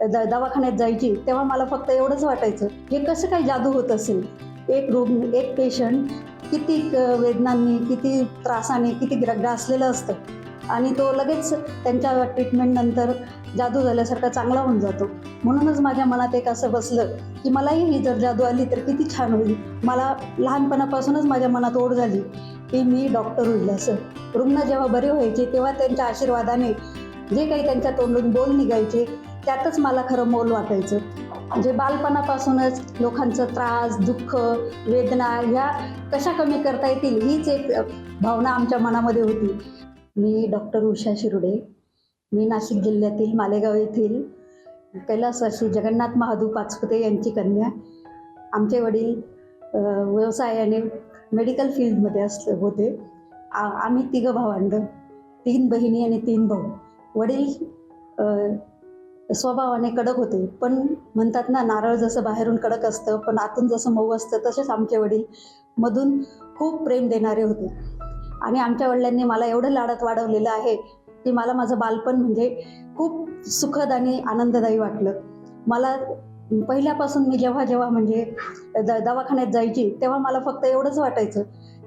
The दवाखान्यात जायची तेव्हा मला फक्त एवढंच वाटायचं हे कसं काय जादू होत असेल? एक रुग्ण एक पेशंट किती वेदनांनी किती त्रासाने किती ग्रासलेलं असतं. आणि तो लगेच त्यांच्या ट्रीटमेंटनंतर जादू झाल्यासारखा चांगला होऊन जातो. म्हणूनच माझ्या मनात एक असं बसलं की मलाही ही जर जादू आली तर किती छान होईल. मला लहानपणापासूनच माझ्या मनात ओढ झाली की मी डॉक्टर होईल असं. रुग्ण जेव्हा बरे व्हायचे तेव्हा त्यांच्या आशीर्वादाने जे काही त्यांच्या तोंडून बोल निघायचे त्यातच मला खरं मोल वाटायचं. म्हणजे बालपणापासूनच लोकांचं त्रास दुःख वेदना ह्या कशा कमी करता येतील हीच एक भावना आमच्या मनामध्ये होती. मी डॉक्टर उषा शिरुडे. मी नाशिक जिल्ह्यातील मालेगाव येथील कैलासवासी जगन्नाथ महादू पाचपुते यांची कन्या. आमचे वडील व्यवसायाने मेडिकल फील्डमध्ये अस होते. आ आम्ही तिघं भावंड. तीन बहिणी आणि तीन भाऊ. वडील स्वभावाने कडक होते. पण म्हणतात ना नारळ जसं बाहेरून कडक असतं पण आतून जसं मऊ असतं तसेच आमचे वडील मधून खूप प्रेम देणारे होते. आणि आमच्या वडिलांनी मला एवढं लाडात वाढवलेलं आहे की मला माझं बालपण म्हणजे खूप सुखद आणि आनंददायी वाटलं. मला पहिल्यापासून मी जेव्हा जेव्हा म्हणजे द दवाखान्यात जायची तेव्हा मला फक्त एवढंच वाटायचं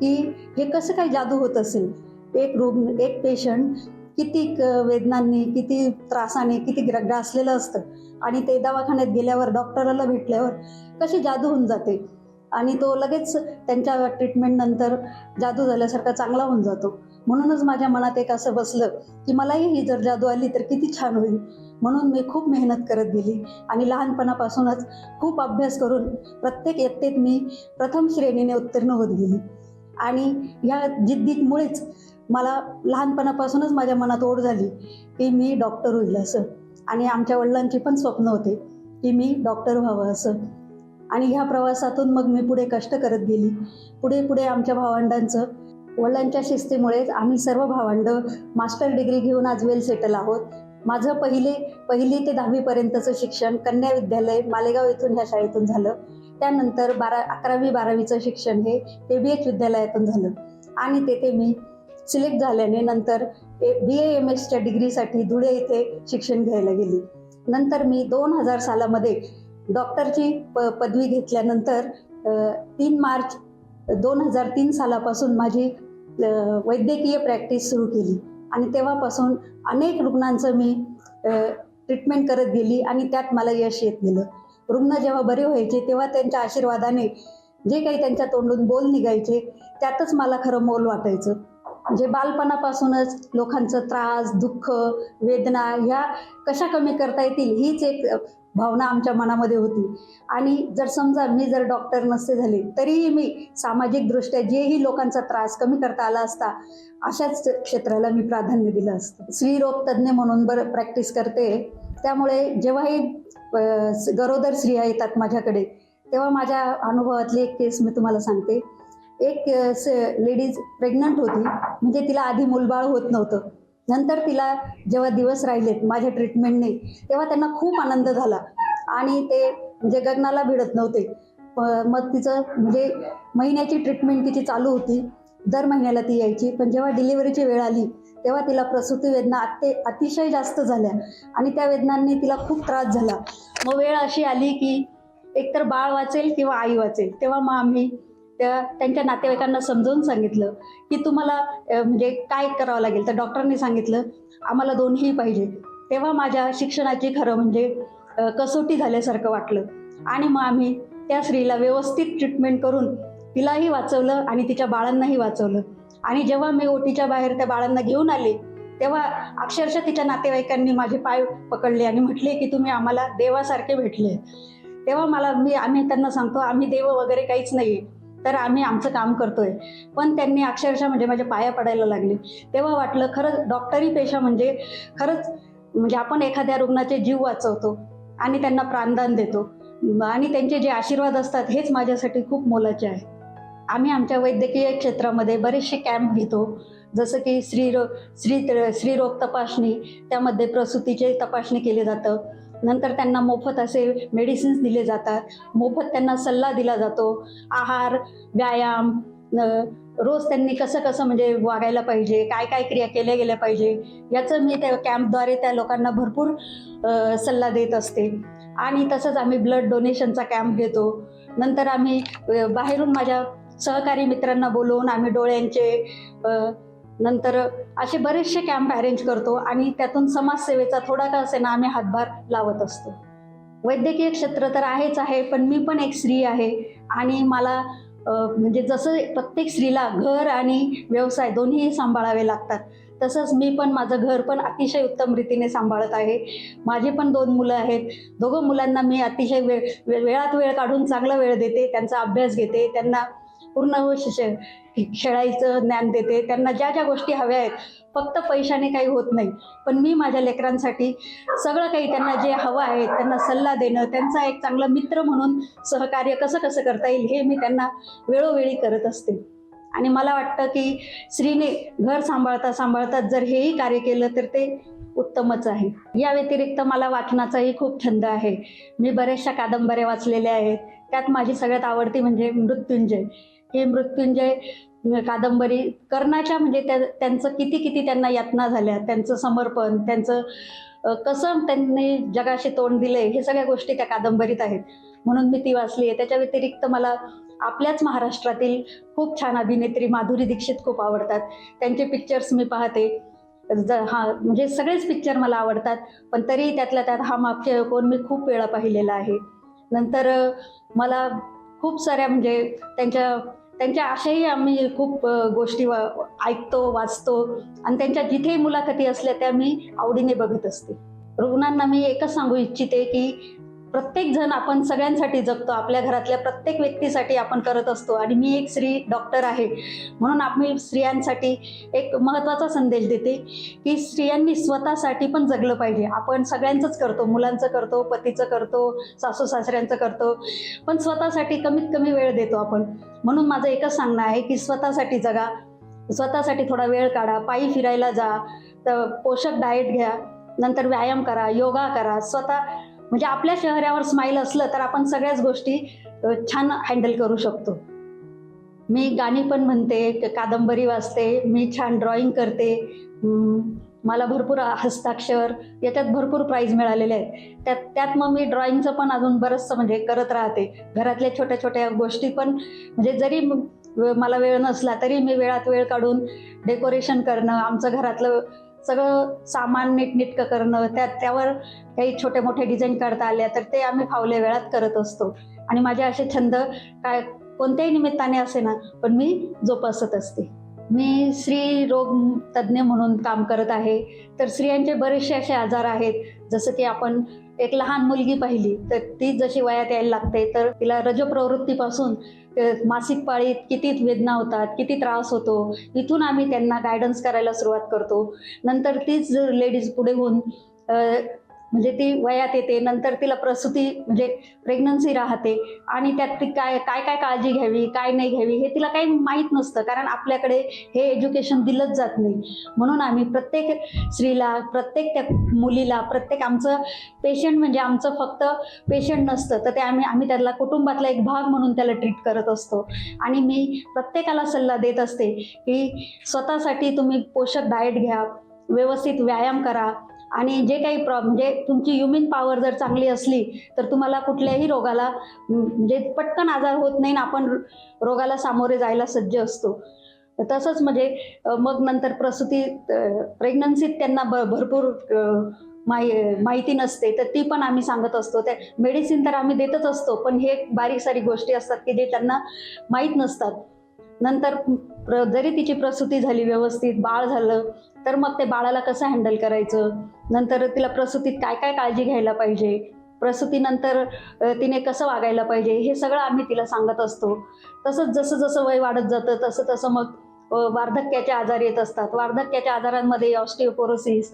की हे कसं काय जादू होत असेल? एक रुग्ण एक पेशंट किती वेदनांनी किती त्रासाने किती ग्रासलेलं असतं. आणि ते दवाखान्यात गेल्यावर डॉक्टराला भेटल्यावर कशी जादू होऊन जाते. आणि तो लगेच त्यांच्या ट्रीटमेंटनंतर जादू झाल्यासारखा चांगला होऊन जातो. म्हणूनच माझ्या मनात एक असं बसलं की मलाही ही जर जादू आली तर किती छान होईल. म्हणून मी खूप मेहनत करत गेली. आणि लहानपणापासूनच खूप अभ्यास करून प्रत्येक इयत्तेत मी प्रथम श्रेणीने उत्तीर्ण होत गेली. आणि ह्या जिद्दीमुळेच मला लहानपणापासूनच माझ्या मनात ओढ झाली की मी डॉक्टर होईल असं. आणि आमच्या वडिलांची पण स्वप्न होते की मी डॉक्टर व्हावं असं. आणि ह्या प्रवासातून मग मी पुढे कष्ट करत गेली. पुढे पुढे आमच्या भावंडांचं वडिलांच्या शिस्तीमुळे आम्ही सर्व भावंड मास्टर डिग्री घेऊन आज वेल सेटल आहोत. माझं पहिले पहिली ते दहावीपर्यंतचं शिक्षण कन्या विद्यालय मालेगाव येथून ह्या शाळेतून झालं. त्यानंतर बारा अकरावी बारावीचं शिक्षण हे ए बी एच विद्यालयातून झालं. आणि तेथे मी सिलेक्ट झाल्याने नंतर बी ए एम एसच्या डिग्रीसाठी धुळे येथे शिक्षण घ्यायला गेली. नंतर मी दोन हजार सालामध्ये डॉक्टरची प पदवी घेतल्यानंतर तीन मार्च दोन हजार तीन सालापासून माझी वैद्यकीय प्रॅक्टिस सुरू केली. आणि तेव्हापासून अनेक रुग्णांचं मी ट्रीटमेंट करत गेली आणि त्यात मला यश येत गेलं. रुग्ण जेव्हा बरे व्हायचे तेव्हा त्यांच्या आशीर्वादाने जे काही त्यांच्या तोंडून बोल निघायचे त्यातच मला खरं मोल वाटायचं. जे बालपणापासूनच लोकांचं त्रास दुःख वेदना ह्या कशा कमी करता येतील हीच एक भावना आमच्या मनामध्ये होती. आणि जर समजा मी जर डॉक्टर नसते झाले तरीही मी सामाजिकदृष्ट्या जेही लोकांचा त्रास कमी करता आला असता अशाच क्षेत्राला मी प्राधान्य दिलं असतं. स्त्रीरोग तज्ज्ञ म्हणून बरं प्रॅक्टिस करते. त्यामुळे जेव्हाही गरोदर स्त्रिया येतात माझ्याकडे तेव्हा माझ्या अनुभवातली एक केस मी तुम्हाला सांगते. एक लेडीज प्रेग्नंट होती म्हणजे तिला आधी मूलबाळ होत नव्हतं. नंतर तिला जेव्हा दिवस राहिलेत माझ्या ट्रीटमेंटने तेव्हा त्यांना खूप आनंद झाला. आणि ते म्हणजे गगनाला भिडत नव्हते. मग तिचं म्हणजे महिन्याची ट्रीटमेंट तिची चालू होती. दर महिन्याला ती यायची पण जेव्हा डिलिव्हरीची वेळ आली तेव्हा तिला प्रसूती वेदना अति अतिशय जास्त झाल्या. आणि त्या वेदनांनी तिला खूप त्रास झाला. मग वेळ अशी आली की एकतर बाळ वाचेल किंवा आई वाचेल. तेव्हा मग आम्ही त्या त्यांच्या नातेवाईकांना समजावून सांगितलं की तुम्हाला म्हणजे काय करावं लागेल? तर डॉक्टरांनी सांगितलं आम्हाला दोन्ही पाहिजे. तेव्हा माझ्या शिक्षणाची खरं म्हणजे कसोटी झाल्यासारखं वाटलं. आणि मग आम्ही त्या स्त्रीला व्यवस्थित ट्रीटमेंट करून तिलाही वाचवलं आणि तिच्या बाळांनाही वाचवलं. आणि जेव्हा मी ओटीच्या बाहेर त्या बाळांना घेऊन आले तेव्हा अक्षरशः तिच्या नातेवाईकांनी माझे पाय पकडले आणि म्हटले की तुम्ही आम्हाला देवासारखे भेटले. तेव्हा मला मी आम्ही त्यांना सांगतो आम्ही देव वगैरे काहीच नाही तर आम्ही आमचं काम करतोय. पण त्यांनी अक्षरशः म्हणजे माझ्या पाया पडायला लागले. तेव्हा वाटलं खरंच डॉक्टरी पेशा म्हणजे खरंच म्हणजे आपण एखाद्या रुग्णाचे जीव वाचवतो आणि त्यांना प्राणदान देतो. आणि त्यांचे जे आशीर्वाद असतात हेच माझ्यासाठी खूप मोलाचे आहे. आम्ही आमच्या वैद्यकीय क्षेत्रामध्ये बरेचसे कॅम्प घेतो. जसं की स्त्रीरो स्त्री स्त्रीरोग तपासणी त्यामध्ये प्रसूतीचे तपासणी केली जातं. नंतर त्यांना मोफत असे मेडिसिन्स दिले जातात. मोफत त्यांना सल्ला दिला जातो. आहार व्यायाम न- रोज त्यांनी कसं कसं म्हणजे वागायला पाहिजे काय काय क्रिया केल्या गेल्या पाहिजे याचं मी त्या कॅम्पद्वारे त्या लोकांना भरपूर सल्ला देत असते. आणि तसंच आम्ही ब्लड डोनेशनचा कॅम्प घेतो. नंतर आम्ही बाहेरून माझ्या सहकारी मित्रांना बोलवून आम्ही डोळ्यांचे नंतर असे बरेचसे कॅम्प अरेंज करतो आणि त्यातून समाजसेवेचा थोडा का असेना आम्ही हातभार लावत असतो. वैद्यकीय क्षेत्र तर आहेच आहे पण मी पण एक स्त्री आहे आणि मला म्हणजे जसं प्रत्येक स्त्रीला घर आणि व्यवसाय दोन्ही सांभाळावे लागतात तसंच मी पण माझं घर पण अतिशय उत्तम रीतीने सांभाळत आहे. माझे पण दोन मुलं आहेत. दोघं मुलांना मी अतिशय वेळ वे- वेळात वेळ काढून चांगला वेळ देते त्यांचा अभ्यास घेते त्यांना पूर्ण श- खेळायचं ज्ञान देते. त्यांना ज्या ज्या गोष्टी हव्या आहेत फक्त पैशाने काही होत नाही. पण मी माझ्या लेकरांसाठी सगळं काही त्यांना जे हवं आहे त्यांना सल्ला देणं त्यांचा एक चांगला मित्र म्हणून सहकार्य कसं कसं करता येईल हे मी त्यांना वेळोवेळी करत असते. आणि मला वाटतं की स्त्रीने घर सांभाळता सांभाळता जर हेही कार्य केलं तर ते उत्तमच आहे. या व्यतिरिक्त मला वाचनाचाही खूप छंद आहे. मी बऱ्याचशा कादंबऱ्या वाचलेल्या आहेत. त्यात माझी सगळ्यात आवडती म्हणजे मृत्युंजय. हे मृत्युंजय कादंबरी कर्णाच्या म्हणजे त्या त्यांचं किती किती त्यांना यातना झाल्या त्यांचं समर्पण त्यांचं कसं त्यांनी जगाशी तोंड दिलंय हे सगळ्या गोष्टी त्या कादंबरीत आहेत. म्हणून मी ती वाचली आहे. त्याच्या व्यतिरिक्त मला आपल्याच महाराष्ट्रातील खूप छान अभिनेत्री माधुरी दीक्षित खूप आवडतात. त्यांचे पिक्चर्स मी पाहते. ज हा म्हणजे सगळेच पिक्चर मला आवडतात. पण तरी त्यातल्या त्यात हा मागचे कोण मी खूप वेळा पाहिलेला आहे. नंतर मला खूप साऱ्या म्हणजे त्यांच्या त्यांच्या अशाही आम्ही खूप गोष्टी वा ऐकतो वाचतो. आणि त्यांच्या जिथेही मुलाखती असल्या त्या मी आवडीने बघत असते. रुग्णांना मी एकच सांगू इच्छिते की प्रत्येक जण आपण सगळ्यांसाठी जगतो आपल्या घरातल्या प्रत्येक व्यक्तीसाठी आपण करत असतो. आणि मी एक स्त्री डॉक्टर आहे. म्हणून आम्ही स्त्रियांसाठी एक महत्त्वाचा संदेश देते की स्त्रियांनी स्वतःसाठी पण जगलं पाहिजे. आपण सगळ्यांचंच करतो. मुलांचं करतो पतीचं करतो सासू सासऱ्यांचं करतो. पण स्वतःसाठी कमीत कमी वेळ देतो आपण. म्हणून माझं एकच सांगणं आहे की स्वतःसाठी जगा. स्वतःसाठी थोडा वेळ काढा. पायी फिरायला जा. तर पोषक डाएट घ्या. नंतर व्यायाम करा. योगा करा. स्वतः म्हणजे आपल्या चेहऱ्यावर स्माईल असलं तर आपण सगळ्याच गोष्टी छान हँडल करू शकतो. मी गाणी पण म्हणते क- कादंबरी वाचते मी छान ड्रॉइंग करते. मला भरपूर हस्ताक्षर याच्यात भरपूर प्राईज मिळालेले आहेत. त्यात त्यात मग मी ड्रॉइंगचं पण अजून बरंचसं म्हणजे करत राहते. घरातल्या छोट्या छोट्या गोष्टी पण म्हणजे जरी मला वेळ नसला तरी मी वेळात वेळ काढून डेकोरेशन करणं आमचं घरातलं सगळं सामान नीटनीटकं करणं त्यात त्यावर काही छोटे मोठे डिझाईन काढता आल्या तर ते आम्ही फावल्या वेळात करत असतो. आणि माझे असे छंद काय कोणत्याही निमित्ताने असे ना पण मी जोपासत असते. मी स्त्री रोग तज्ज्ञ म्हणून काम करत आहे. तर स्त्रियांचे बरेचसे असे आजार आहेत जसं की आपण एक लहान मुलगी पाहिली तर ती जशी वयात यायला लागते तर तिला रजप्रवृत्तीपासून मासिक पाळीत किती वेदना होतात किती त्रास होतो इथून आम्ही त्यांना गायडन्स करायला सुरुवात करतो. नंतर तीच जर लेडीज पुढे होऊन म्हणजे ती वयात येते नंतर तिला प्रसूती म्हणजे प्रेग्नन्सी राहते आणि त्यात ती काय काय काय काळजी घ्यावी काय नाही घ्यावी हे तिला काही माहीत नसतं कारण आपल्याकडे हे एज्युकेशन दिलंच जात नाही. म्हणून आम्ही प्रत्येक स्त्रीला प्रत्येक त्या मुलीला प्रत्येक आमचं पेशंट म्हणजे आमचं फक्त पेशंट नसतं. तर ते आम्ही आम्ही त्याला कुटुंबातला एक भाग म्हणून त्याला ट्रीट करत असतो. आणि मी प्रत्येकाला सल्ला देत असते की स्वतःसाठी तुम्ही पोषक डाएट घ्या व्यवस्थित व्यायाम करा आणि जे काही प्रॉ म्हणजे तुमची युमिन पॉवर जर चांगली असली तर तुम्हाला कुठल्याही रोगाला म्हणजे पटकन आजार होत नाही ना आपण रोगाला सामोरे जायला सज्ज असतो. तसंच म्हणजे मग नंतर प्रसूती प्रेग्नन्सीत त्यांना ब भरपूर माहि माहिती नसते तर ती पण आम्ही सांगत असतो. त्या मेडिसिन तर आम्ही देतच असतो पण हे बारीक सारी गोष्टी असतात की जे त्यांना माहीत नसतात. नंतर प्र जरी तिची प्रसूती झाली व्यवस्थित बाळ झालं तर मग ते बाळाला कसं हँडल करायचं? नंतर तिला प्रसूतीत काय काय काळजी घ्यायला पाहिजे? प्रसूतीनंतर तिने कसं वागायला पाहिजे? हे सगळं आम्ही तिला सांगत असतो. तसंच जसं जसं वय वाढत जातं तसं तसं मग वार्धक्याचे आजार येत असतात. वार्धक्याच्या आजारांमध्ये ऑस्टिओपोरोसिस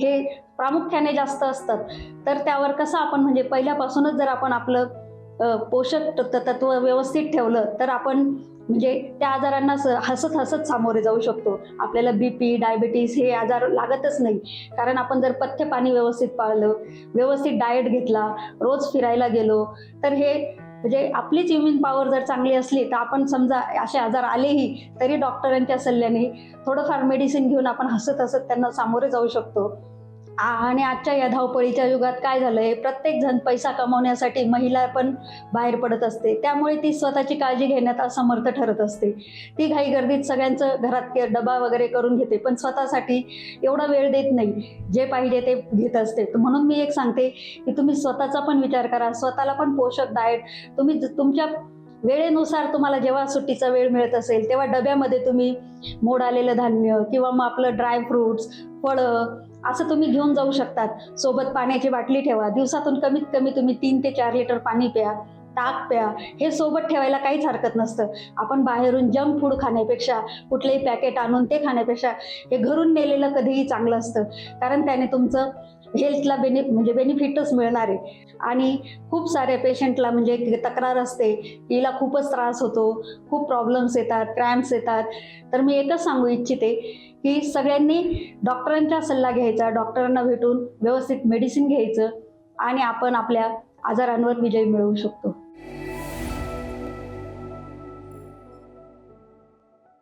हे प्रामुख्याने जास्त असतात. तर त्यावर कसं आपण म्हणजे पहिल्यापासूनच जर आपण आपलं पोषक तत्व व्यवस्थित ठेवलं तर आपण म्हणजे त्या आजारांना स हसत हसत सामोरे जाऊ शकतो. आपल्याला बी पी डायबिटीस हे आजार लागतच नाही. कारण आपण जर पथ्य पाणी व्यवस्थित पाळलं व्यवस्थित डाएट घेतला रोज फिरायला गेलो तर हे म्हणजे आपलीच इम्युन पॉवर जर चांगली असली तर आपण समजा असे आजार आलेही तरी डॉक्टरांच्या सल्ल्याने थोडंफार मेडिसिन घेऊन आपण हसत हसत त्यांना सामोरे जाऊ शकतो. आणि आजच्या या धावपळीच्या युगात काय झालं प्रत्येक जण पैसा कमावण्यासाठी महिला पण बाहेर पडत असते. त्यामुळे ती स्वतःची काळजी घेण्यात असमर्थ ठरत असते. ती घाई गर्दीत सगळ्यांचं घरात के- डबा वगैरे करून घेते पण स्वतःसाठी एवढा वेळ देत नाही. जे पाहिजे ते घेत असते. तर म्हणून मी एक सांगते की तुम्ही स्वतःचा पण विचार करा. स्वतःला पण पोषक डाएट तुम्ही ज- तुमच्या वेळेनुसार तुम्हाला जेव्हा सुट्टीचा वेळ मिळत असेल तेव्हा डब्यामध्ये तुम्ही मोड आलेलं धान्य किंवा मग आपलं ड्राय फ्रुट्स फळं असं तुम्ही घेऊन जाऊ शकतात. सोबत पाण्याची बाटली ठेवा. दिवसातून कमीत कमी तुम्ही तीन ते चार लिटर पाणी प्या. ताक प्या. हे सोबत ठेवायला काहीच हरकत नसतं. आपण बाहेरून जंक फूड खाण्यापेक्षा कुठलंही पॅकेट आणून ते खाण्यापेक्षा हे घरून नेलेलं कधीही चांगलं असतं. कारण त्याने तुमचं हेल्थला बेनि म्हणजे बेनिफिटच मिळणार आहे. आणि खूप साऱ्या पेशंटला म्हणजे तक्रार असते. तिला हिला खूपच त्रास होतो. खूप प्रॉब्लेम्स येतात क्रॅम्प्स येतात. तर मी एकच सांगू इच्छिते की सगळ्यांनी डॉक्टरांचा सल्ला घ्यायचा. डॉक्टरांना भेटून व्यवस्थित मेडिसिन घ्यायचं आणि आपण आपल्या आजारांवर विजय मिळवू शकतो.